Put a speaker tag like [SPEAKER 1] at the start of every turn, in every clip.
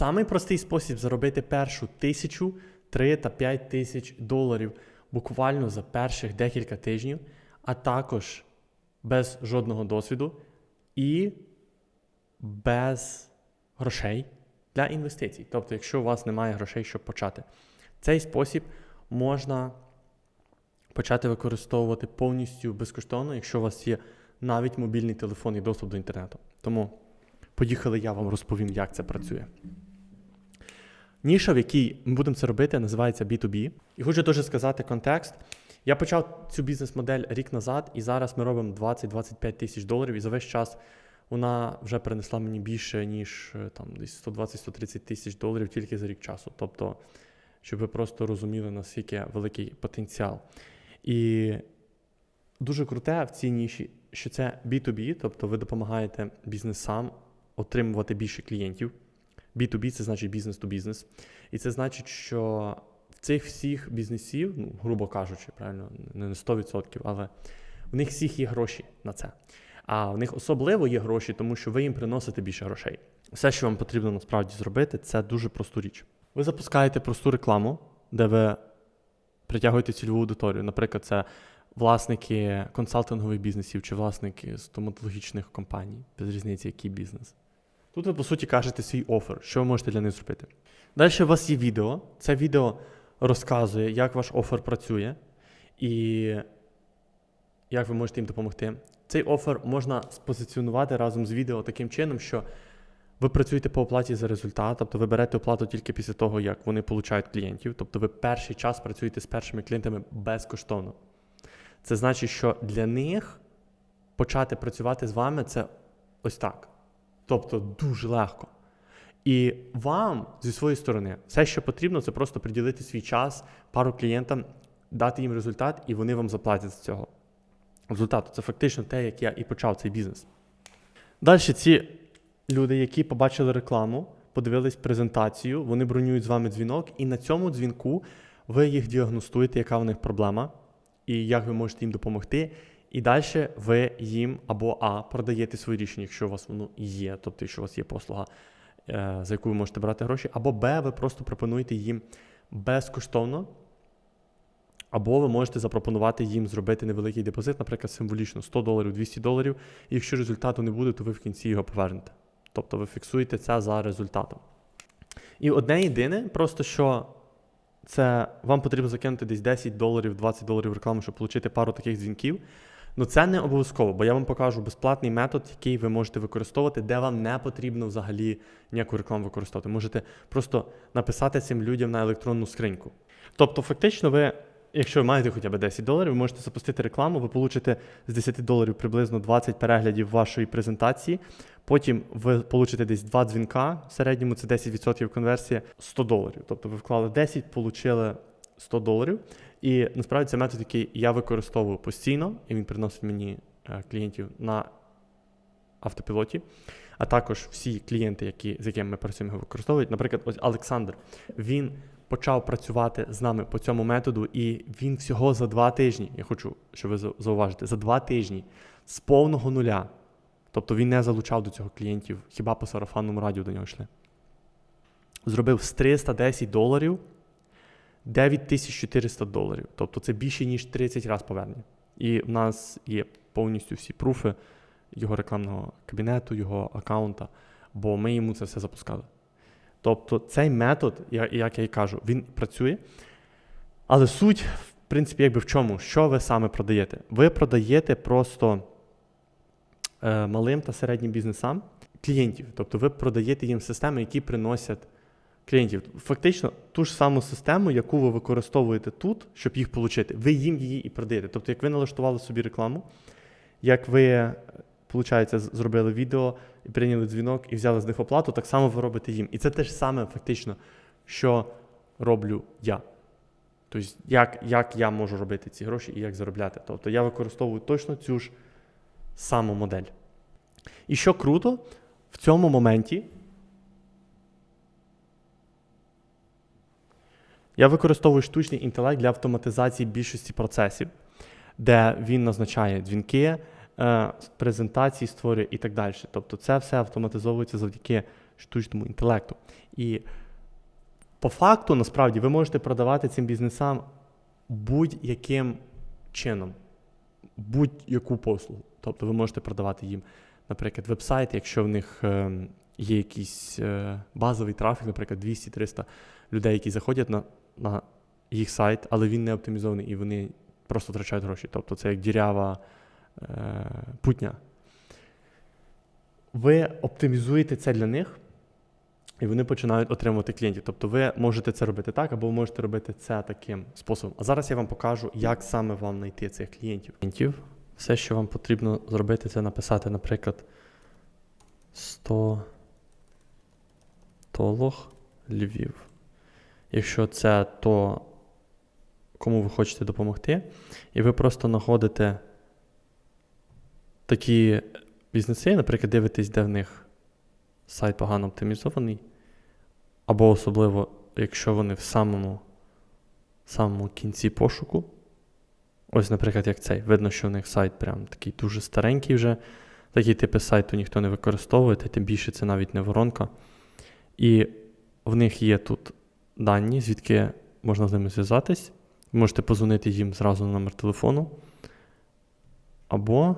[SPEAKER 1] Самий простий спосіб заробити першу тисячу, три та п'ять тисяч доларів буквально за перших декілька тижнів, а також без жодного досвіду і без грошей для інвестицій. Тобто, якщо у вас немає грошей, щоб почати, цей спосіб можна почати використовувати повністю безкоштовно, якщо у вас є навіть мобільний телефон і доступ до інтернету. Тому поїхали, я вам розповім, як це працює. Ніша, в якій ми будемо це робити, називається B2B. І хочу дуже сказати контекст. Я почав цю бізнес-модель рік назад, і зараз ми робимо 20-25 тисяч доларів, і за весь час вона вже принесла мені більше, ніж е, там десь 120-130 тисяч доларів тільки за рік часу. Тобто, щоб ви просто розуміли, наскільки великий потенціал. І дуже круте в цій ніші, що це B2B, тобто ви допомагаєте бізнесам отримувати більше клієнтів. B2B це значить бізнес to бізнес. І це значить, що цих всіх бізнесів, ну, грубо кажучи, правильно, не на 100%, але в них всіх є гроші на це. А в них особливо є гроші, тому що ви їм приносите більше грошей. Все, що вам потрібно насправді зробити, це дуже просту річ. Ви запускаєте просту рекламу, де ви притягуєте цільову аудиторію. Наприклад, це власники консалтингових бізнесів чи власники стоматологічних компаній, без різниці, який бізнес. Тут ви, по суті, кажете свій офер, що ви можете для них зробити. Далі у вас є відео. Це відео розказує, як ваш офер працює і як ви можете їм допомогти. Цей офер можна спозиціонувати разом з відео таким чином, що ви працюєте по оплаті за результат, тобто ви берете оплату тільки після того, як вони получають клієнтів. Тобто ви перший час працюєте з першими клієнтами безкоштовно. Це значить, що для них почати працювати з вами це ось так. Тобто дуже легко. І вам зі своєї сторони все, що потрібно, це просто приділити свій час пару клієнтам, дати їм результат, і вони вам заплатять з цього результату. Це фактично те, як я і почав цей бізнес. Далі ці люди, які побачили рекламу, подивились презентацію, вони бронюють з вами дзвінок, і на цьому дзвінку ви їх діагностуєте, яка в них проблема, і як ви можете їм допомогти. І далі ви їм або А продаєте своє рішення, якщо у вас воно є, тобто, якщо у вас є послуга, е, за яку ви можете брати гроші, або Б, ви просто пропонуєте їм безкоштовно, або ви можете запропонувати їм зробити невеликий депозит, наприклад, символічно 100 доларів, 200 доларів. І якщо результату не буде, то ви в кінці його повернете. Тобто ви фіксуєте це за результатом. І одне єдине, просто що це вам потрібно закинути десь 10 доларів, 20 доларів реклами, щоб отримати пару таких дзвінків. Ну це не обов'язково, бо я вам покажу безплатний метод, який ви можете використовувати, де вам не потрібно взагалі ніяку рекламу використовувати. Можете просто написати цим людям на електронну скриньку. Тобто, фактично, ви, якщо ви маєте хоча б 10 доларів, ви можете запустити рекламу, ви получите з 10 доларів приблизно 20 переглядів вашої презентації. Потім ви получите десь 2 дзвінка, в середньому це 10% конверсія 100 доларів. Тобто ви вклали 10, отримали 100 доларів. І насправді це метод, який я використовую постійно, і він приносить мені е, клієнтів на автопілоті. А також всі клієнти, які, з якими ми працюємо, його використовують. Наприклад, ось Олександр, він почав працювати з нами по цьому методу, і він всього за два тижні, я хочу, щоб ви зауважите, за два тижні з повного нуля. Тобто він не залучав до цього клієнтів, хіба по сарафанному радіо до нього йшли. Зробив з 310 доларів 9400 доларів. Тобто це більше, ніж 30 разів повернення. І в нас є повністю всі пруфи його рекламного кабінету, його аккаунта, бо ми йому це все запускали. Тобто цей метод, як я і кажу, він працює. Але суть, в принципі, якби в чому? Що ви саме продаєте? Ви продаєте просто е, малим та середнім бізнесам клієнтів. Тобто ви продаєте їм системи, які приносять клієнтів. Фактично, ту ж саму систему, яку ви використовуєте тут, щоб їх отримати, ви їм її і продаєте. Тобто, як ви налаштували собі рекламу, як ви, виходить, зробили відео і прийняли дзвінок і взяли з них оплату, так само ви робите їм. І це те ж саме, фактично, що роблю я. Тобто, як, як я можу робити ці гроші і як заробляти. Тобто я використовую точно цю ж саму модель. І що круто, в цьому моменті я використовую штучний інтелект для автоматизації більшості процесів, де він назначає дзвінки, е, презентації створює і так далі. Тобто це все автоматизовується завдяки штучному інтелекту. І по факту, насправді, ви можете продавати цим бізнесам будь-яким чином, будь-яку послугу. Тобто ви можете продавати їм, наприклад, веб-сайт, якщо в них е, є якийсь е, базовий трафік, наприклад, 200-300 людей, які заходять на, на їх сайт, але він не оптимізований і вони просто втрачають гроші. Тобто це як дірява е, путня. Ви оптимізуєте це для них, і вони починають отримувати клієнтів. Тобто ви можете це робити так, або ви можете робити це таким способом. А зараз я вам покажу, як саме вам знайти цих клієнтів. Все, що вам потрібно зробити, це написати, наприклад, 100 толог Львів. Якщо це то, кому ви хочете допомогти, і ви просто знаходите такі бізнеси, наприклад, дивитесь, де в них сайт погано оптимізований, або особливо, якщо вони в самому, самому кінці пошуку. Ось, наприклад, як цей. Видно, що в них сайт прям такий дуже старенький вже. Такі типи сайту ніхто не використовує, та тим більше це навіть не воронка. І в них є тут дані, звідки можна з ними зв'язатись. Можете позвонити їм зразу на номер телефону. Або,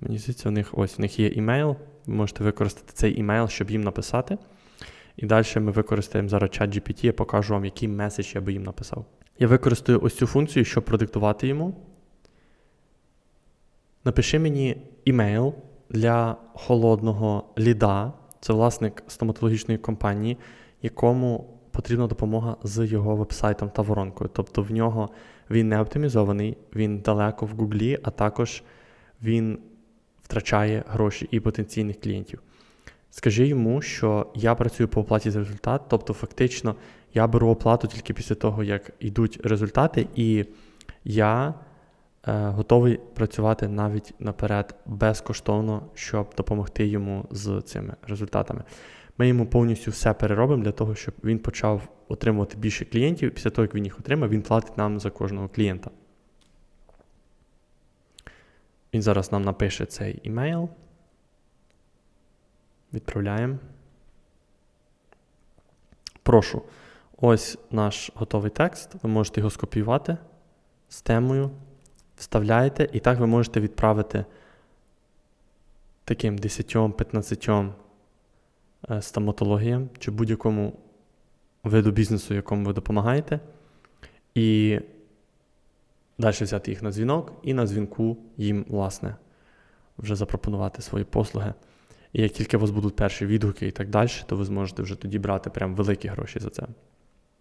[SPEAKER 1] мені здається, у них ось у них є імейл. Ви можете використати цей імейл, щоб їм написати. І далі ми використаємо зараз чат GPT, я покажу вам, який меседж я би їм написав. Я використаю ось цю функцію, щоб продиктувати йому. Напиши мені імейл для холодного ліда. Це власник стоматологічної компанії, якому потрібна допомога з його вебсайтом та воронкою. Тобто в нього він не оптимізований, він далеко в Гуглі, а також він втрачає гроші і потенційних клієнтів. Скажи йому, що я працюю по оплаті за результат, тобто, фактично, я беру оплату тільки після того, як йдуть результати, і я е, готовий працювати навіть наперед безкоштовно, щоб допомогти йому з цими результатами. Ми йому повністю все переробимо для того, щоб він почав отримувати більше клієнтів. Після того, як він їх отримав, він платить нам за кожного клієнта. Він зараз нам напише цей імейл. Відправляємо. Прошу. Ось наш готовий текст. Ви можете його скопіювати з темою, вставляєте, і так ви можете відправити таким 10-15 е, стоматологіям чи будь-якому виду бізнесу, якому ви допомагаєте. І далі взяти їх на дзвінок, і на дзвінку їм, власне, вже запропонувати свої послуги. І як тільки у вас будуть перші відгуки і так далі, то ви зможете вже тоді брати прям великі гроші за це.